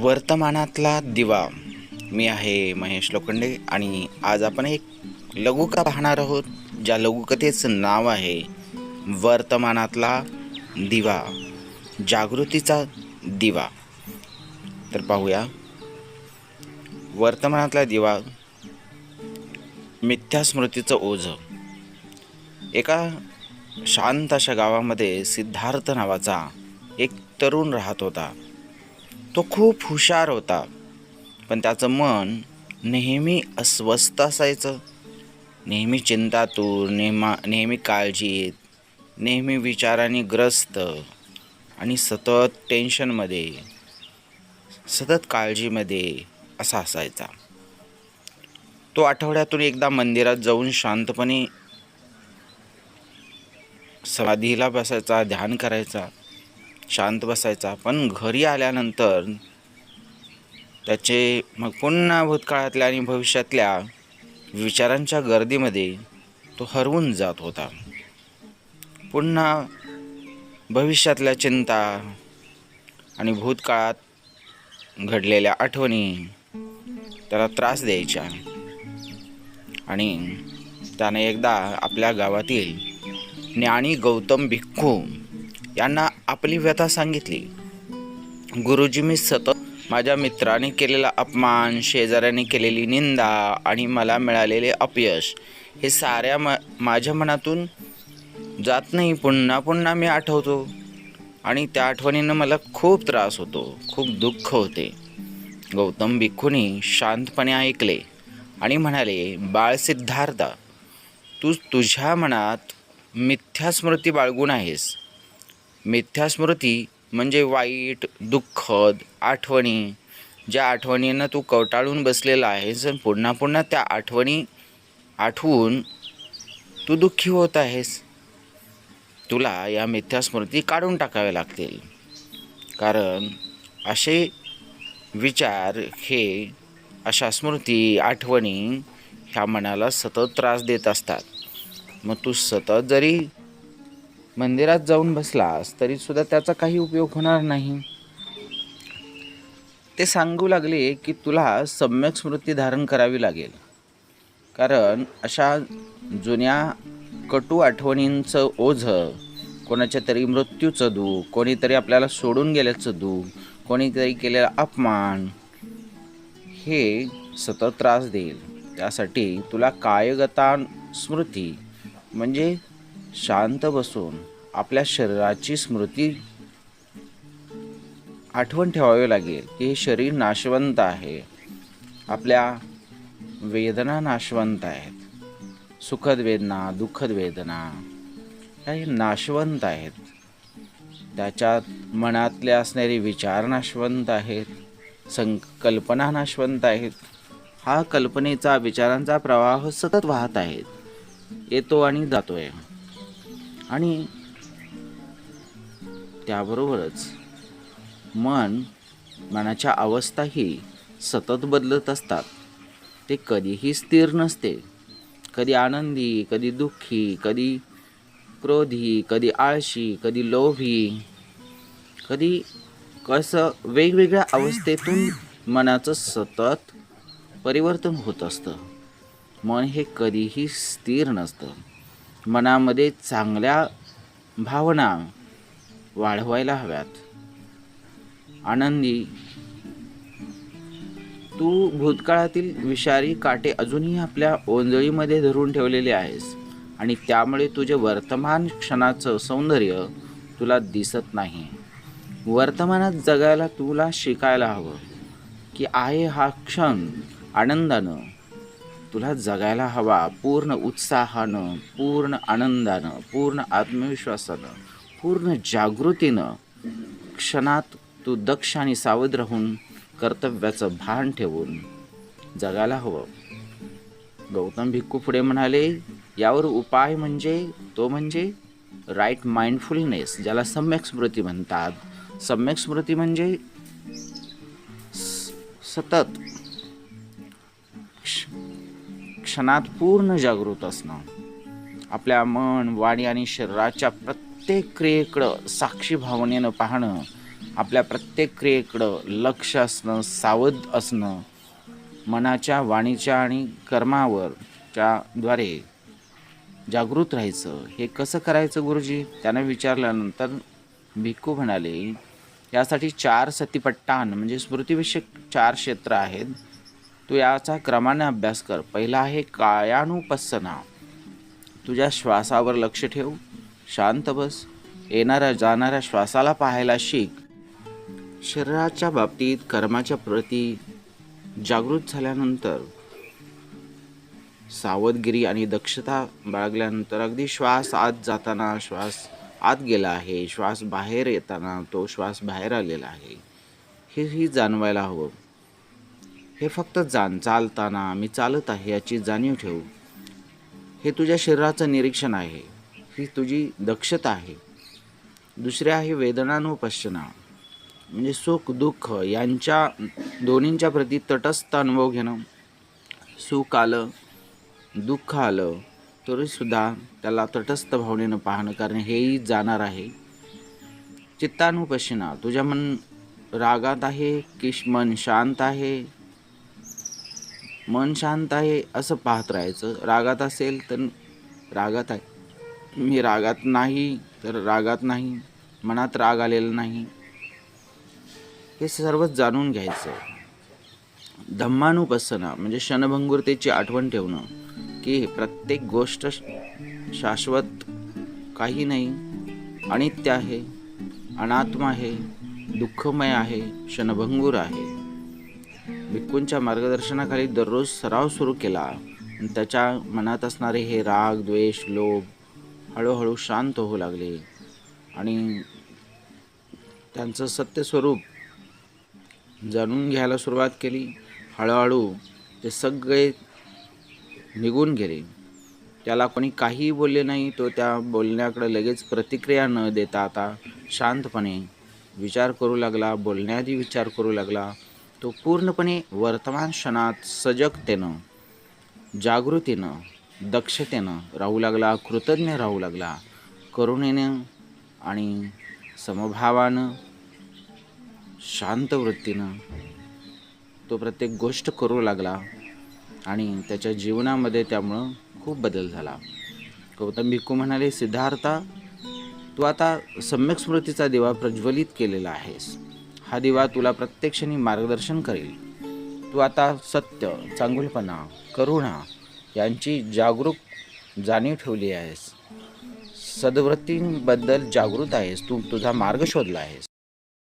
वर्तमानातला दिवा. मी आहे महेश लोखंडे आणि आज आपण एक लघुका पाहणार आहोत ज्या लघुकथेचं नाव आहे वर्तमानातला दिवा जागृतीचा दिवा. तर पाहूया. वर्तमानातला दिवा मिथ्या स्मृतीचं ओझं. एका शांत अशा गावामध्ये सिद्धार्थ नावाचा एक तरुण राहत होता. तो खूप हुशार होता. पण त्याचं मन नेहमी अस्वस्थ असायचं. नेहमी चिंतातूर नेहमा नेहमी काळजीत नेहमी विचाराने ग्रस्त आणि सतत टेन्शनमध्ये सतत काळजीमध्ये असा असायचा. तो आठवड्यातून एकदा मंदिरात जाऊन शांतपणे समाधीला बसायचा ध्यान करायचा. शांत बसायचा. पण घरी आल्यानंतर त्याचे मग पुन्हा भूतकाळातल्या आणि भविष्यातल्या विचारांच्या गर्दीमध्ये तो हरवून जात होता. पुन्हा भविष्यातल्या चिंता आणि भूतकाळात घडलेल्या आठवणी त्याला त्रास द्यायच्या. आणि त्याने एकदा आपल्या गावातील ज्ञानी गौतम भिक्खू यांना आपली व्यथा सांगितली. गुरुजी मी सतत माझ्या मित्राने केलेला अपमान शेजाऱ्याने केलेली निंदा आणि मला मिळालेले अपयश हे साऱ्या म माझ्या मनातून जात नाही. पुन्हा पुन्हा मी आठवतो आणि त्या आठवणीनं मला खूप त्रास होतो खूप दुःख होते. गौतम भिक्खूनी शांतपणे ऐकले आणि म्हणाले बाळ सिद्धार्था तू तुझ्या मनात मिथ्या स्मृती बाळगून आहेस. मिथ्या स्मृती म्हणजे वाईट दुःखद आठवणी. ज्या आठवणींना तू कवटाळून बसलेला आहेस आणि पुन्हा पुन्हा त्या आठवणी आठवून तू दुःखी होत आहेस. तुला या मिथ्या स्मृती काढून टाकाव्या लागतील. कारण असे विचार हे अशा स्मृती आठवणी ह्या मनाला सतत त्रास देत असतात. मग तू सतत जरी मंदिरात जाऊन बसलास तरी सुद्धा त्याचा काही उपयोग होणार नाही. ते सांगू लागले की तुला सम्यक स्मृती धारण करावी लागेल. कारण अशा जुन्या कटू आठवणींचं ओझं कोणाच्या तरी मृत्यूचं दुःख कोणीतरी आपल्याला सोडून गेल्याचं दुःख कोणीतरी केलेला अपमान हे सतत त्रास देईल. त्यासाठी तुला कायगता स्मृती म्हणजे शांत बसून आपल्या शरीराची स्मृती आठवण ठेवावी लागेल की हे शरीर नाशवंत आहे. आपल्या वेदना नाशवंत आहेत. सुखद वेदना दुःखद वेदना ह्या नाशवंत आहेत. त्याच्यात मनातले असणारे विचार नाशवंत आहेत. संकल्पना नाशवंत आहेत. हा कल्पनेचा विचारांचा प्रवाह सतत वाहत आहे येतो आणि जातोय. आणि त्याबरोबरच मन मनाच्या अवस्थाही सतत बदलत असतात. ते कधीही स्थिर नसते. कधी आनंदी कधी दुःखी कधी क्रोधी कधी आळशी कधी लोभी कधी कसं वेगवेगळ्या अवस्थेतून मनाचं सतत परिवर्तन होत असतं. मन हे कधीही स्थिर नसतं. मनामध्ये चांगल्या भावना वाढवायला हव्यात. आनंदी. तू भूतकाळातील विषारी काटे अजूनही आपल्या ओंजळीमध्ये धरून ठेवलेले आहेस आणि त्यामुळे तुझे वर्तमान क्षणाचं सौंदर्य तुला दिसत नाही. वर्तमानात जगायला तुला शिकायला हवं की आहे हा क्षण आनंदानं तुला जगायला हवा पूर्ण उत्साहानं पूर्ण आनंदानं पूर्ण आत्मविश्वासानं पूर्ण जागृतीनं क्षणात तू दक्ष आणि सावध राहून कर्तव्याचं भान ठेवून जगायला हवं. गौतम भिक्खू पुढे म्हणाले यावर उपाय म्हणजे तो म्हणजे राईट माइंडफुलनेस ज्याला सम्यक स्मृती म्हणतात. सम्यक स्मृती म्हणजे स- सतत क्ष- क्षणात पूर्ण जागृत असणं. आपल्या मन वाणी आणि शरीराच्या प्रत्येक क्रियेकडं साक्षी भावनेनं पाहणं आपल्या प्रत्येक क्रियेकडं लक्ष असणं सावध असणं मनाच्या वाणीच्या आणि कर्मावरच्या द्वारे जागृत राहायचं. हे कसं करायचं गुरुजी? त्यानं विचारल्यानंतर भिक्खू म्हणाले यासाठी चार सतीपट्टान म्हणजे स्मृतिविषयक चार क्षेत्र आहेत. तू याचा क्रमाने अभ्यास कर. पहिला आहे कायानुपස්සना तुझ्या श्वासावर लक्ष ठेव. शांत बस. येणाऱ्या जाणाऱ्या श्वासाला पाहायला शिक. शरीराच्या बाबतीत कर्माच्या प्रती जागृत झाल्यानंतर सावधगिरी आणि दक्षता बाळगल्यानंतर अगदी श्वास आत जाताना श्वास आत गेला आहे. श्वास बाहेर येताना तो श्वास बाहेर आलेला आहे. हेही जाणवायला हवं. हे फक्त जाण चालताना मी चालत आहे याची जाणीव ठेवू. हे तुझ्या शरीराचं निरीक्षण आहे. ही तुझी दक्षता आहे. दुसरे आहे वेदनानुपश्चना म्हणजे सुख दुःख यांच्या दोन्हींच्या प्रती तटस्थ अनुभव घेणं. सुख आलं दुःख आलं तरीसुद्धा त्याला तटस्थ भावनेनं पाहणं कारण हेही जाणार आहे. चित्तानुपश्चना तुझ्या मन रागात आहे की मन शांत आहे मन शांत आहे असं पाहत राहायचं. रागात असेल तर रागात आहे. मी रागात नाही तर रागात नाही. मनात राग आलेला नाही. हे सर्व जाणून घ्यायचं धम्मानुपसना म्हणजे क्षणभंगुरतेची आठवण ठेवणं की प्रत्येक गोष्ट शाश्वत काही नाही. अनित्य आहे अनात्म आहे दुःखमय आहे क्षणभंगूर आहे. भिक्कूंच्या मार्गदर्शनाखाली दररोज सराव सुरू केला. त्याच्या मनात असणारे हे राग द्वेष लोभ हळूहळू शांत होऊ लागले. आणि त्यांचं सत्य स्वरूप जाणून घ्यायला सुरुवात केली. हळूहळू ते सगळे निघून गेले. त्याला कोणी काहीही बोलले नाही तो त्या बोलण्याकडे लगेच प्रतिक्रिया न देता आता शांतपणे विचार करू लागला बोलण्याआधी विचार करू लागला. तो पूर्णपणे वर्तमान क्षणात सजगतेनं जागृतीनं दक्षतेनं राहू लागला कृतज्ञ राहू लागला करुणेनं आणि समभावानं शांत वृत्तीनं तो प्रत्येक गोष्ट करू लागला आणि त्याच्या जीवनामध्ये त्यामुळं खूप बदल झाला. गौतम भिक्खू म्हणाले सिद्धार्था तू आता सम्यक स्मृतीचा दिवा प्रज्वलित केलेला आहेस. हा दिवा तुला प्रत्यक्षणी मार्गदर्शन करेल. तू आता सत्य चांगुलपणा करुणा यांची जागरूक जाणीव ठेवली आहेस. सद्वृत्तींबद्दल जागृत आहेस. तू तुझा मार्ग शोधला आहेस.